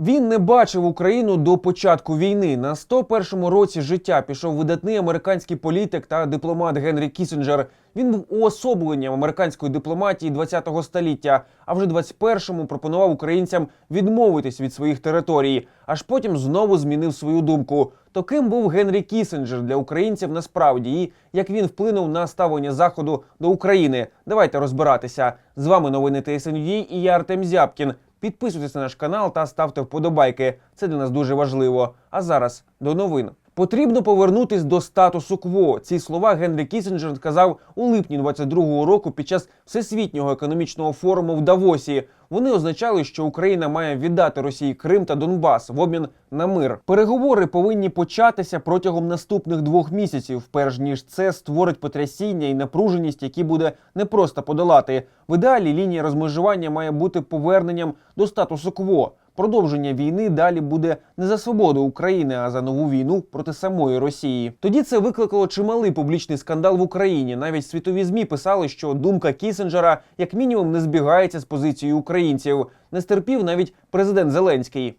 Він не бачив Україну до початку війни. На 101-му році життя пішов видатний американський політик та дипломат Генрі Кісінджер. Він був уособленням американської дипломатії 20-го століття, а вже 21-му пропонував українцям відмовитись від своїх територій, аж потім знову змінив свою думку. То ким був Генрі Кісінджер для українців насправді і як він вплинув на ставлення заходу до України? Давайте розбиратися. З вами новини ТСНЮ і я Артем Зябкін. Підписуйтесь на наш канал та ставте вподобайки. Це для нас дуже важливо. А зараз до новин. Потрібно повернутись до статусу кво. Ці слова Генрі Кісінджер сказав у липні 22-го року під час всесвітнього економічного форуму в Давосі. Вони означали, що Україна має віддати Росії Крим та Донбас в обмін на мир. Переговори повинні початися протягом наступних двох місяців, перш ніж це створить потрясіння і напруженість, які буде непросто подолати. В ідеалі лінія розмежування має бути поверненням до статусу кво. Продовження війни далі буде не за свободу України, а за нову війну проти самої Росії. Тоді це викликало чималий публічний скандал в Україні. Навіть світові змі писали, що думка Кісінджера як мінімум не збігається з позицією українців. Не стерпів навіть президент Зеленський.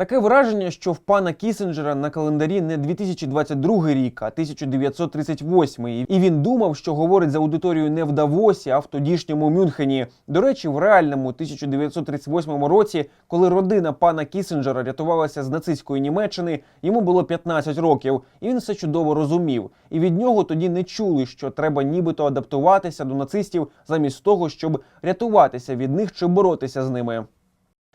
Таке враження, що в пана Кісінджера на календарі не 2022 рік, а 1938. І він думав, що говорить з аудиторією не в Давосі, а в тодішньому Мюнхені. До речі, в реальному 1938 році, коли родина пана Кісінджера рятувалася з нацистської Німеччини, йому було 15 років, і він все чудово розумів. І від нього тоді не чули, що треба нібито адаптуватися до нацистів замість того, щоб рятуватися від них чи боротися з ними.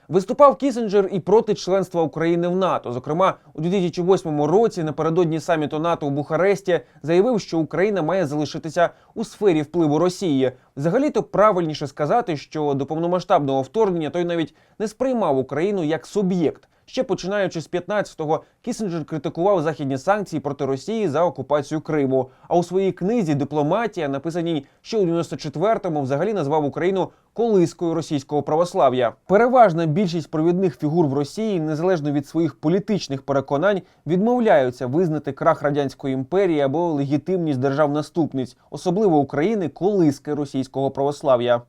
Виступав Кісінджер і проти членства України в НАТО. Зокрема, у 2008 році напередодні саміту НАТО у Бухаресті заявив, що Україна має залишитися у сфері впливу Росії. Взагалі-то правильніше сказати, що до повномасштабного вторгнення той навіть не сприймав Україну як суб'єкт. Ще починаючи з 15-го, Кісінджер критикував західні санкції проти Росії за окупацію Криму. А у своїй книзі Дипломатія, написаній ще у 94-му, взагалі назвав Україну колискою російського православ'я. Переважна більшість провідних фігур в Росії, незалежно від своїх політичних переконань, відмовляються визнати крах радянської імперії або легітимність держав-наступниць, особливо України, колиски російського православ'я.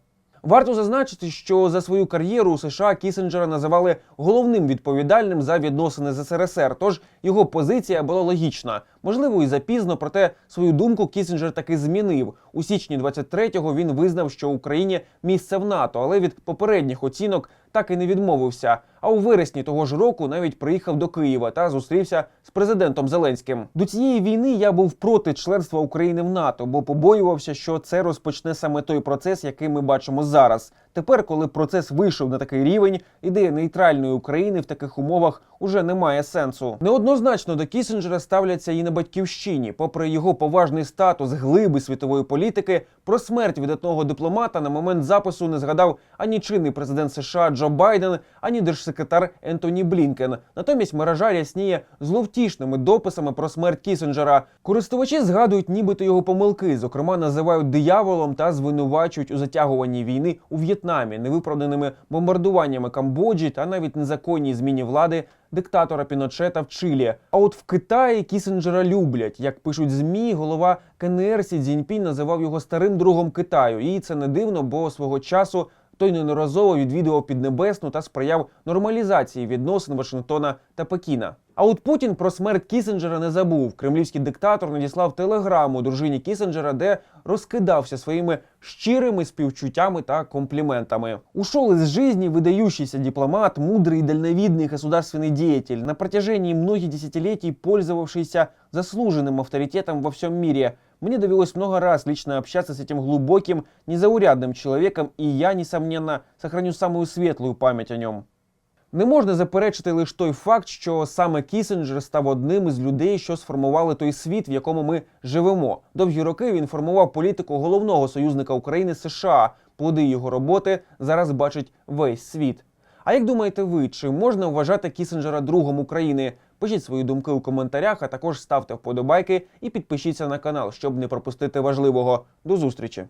Варто зазначити, що за свою кар'єру у США Кісінджера називали головним відповідальним за відносини з СРСР. Тож його позиція була логічна. Можливо, і запізно, проте свою думку Кісінджер таки змінив. У січні 23-го він визнав, що Україні місце в НАТО, але від попередніх оцінок так і не відмовився. А у вересні того ж року навіть приїхав до Києва та зустрівся з президентом Зеленським. До цієї війни я був проти членства України в НАТО, бо побоювався, що це розпочне саме той процес, який ми бачимо зараз. Тепер, коли процес вийшов на такий рівень, ідея нейтральної України в таких умовах уже не має сенсу. Неоднозначно до Кісінджера ставляться і на батьківщині, попри його поважний статус глиби світової політики, про смерть видатного дипломата на момент запису не згадав ані чинний президент США Джо Байден, ані держсекретар Ентоні Блінкен. Натомість мережа рясніє зловтішними дописами про смерть Кісінджера. Користувачі згадують, нібито його помилки, зокрема називають дияволом та звинувачують у затягуванні війни у В'єтнамі, невиправданими бомбардуваннями Камбоджі та навіть незаконній зміні влади диктатора Піночета в Чилі. А от в Китаї Кісінджера люблять. Як пишуть змі, голова КНР Сі Цзіньпінь називав його старим другом Китаю. І це не дивно, бо свого часу той неодноразово відвідував Піднебесну та сприяв нормалізації відносин Вашингтона та Пекіна. А от Путін про смерть Кісінджера не забув. Кремлівський диктатор надіслав телеграму дружині Кісінджера, де розкидався своїми щирими співчуттями та компліментами. Ушел из жизни выдающийся дипломат, мудрый и дальновидный государственный деятель, на протяжении многих десятилетий пользовавшийся заслуженным авторитетом во всем мире. Мне довелось много раз лично общаться с этим глубоким, незаурядным человеком, и я, несомненно, сохраню самую светлую память о нем. Не можна заперечити лише той факт, що саме Кісінджер став одним із людей, що сформували той світ, в якому ми живемо. Довгі роки він формував політику головного союзника України США. Плоди його роботи зараз бачить весь світ. А як думаєте ви, чи можна вважати Кісінджера другом України? Пишіть свої думки у коментарях, а також ставте вподобайки і підпишіться на канал, щоб не пропустити важливого. До зустрічі!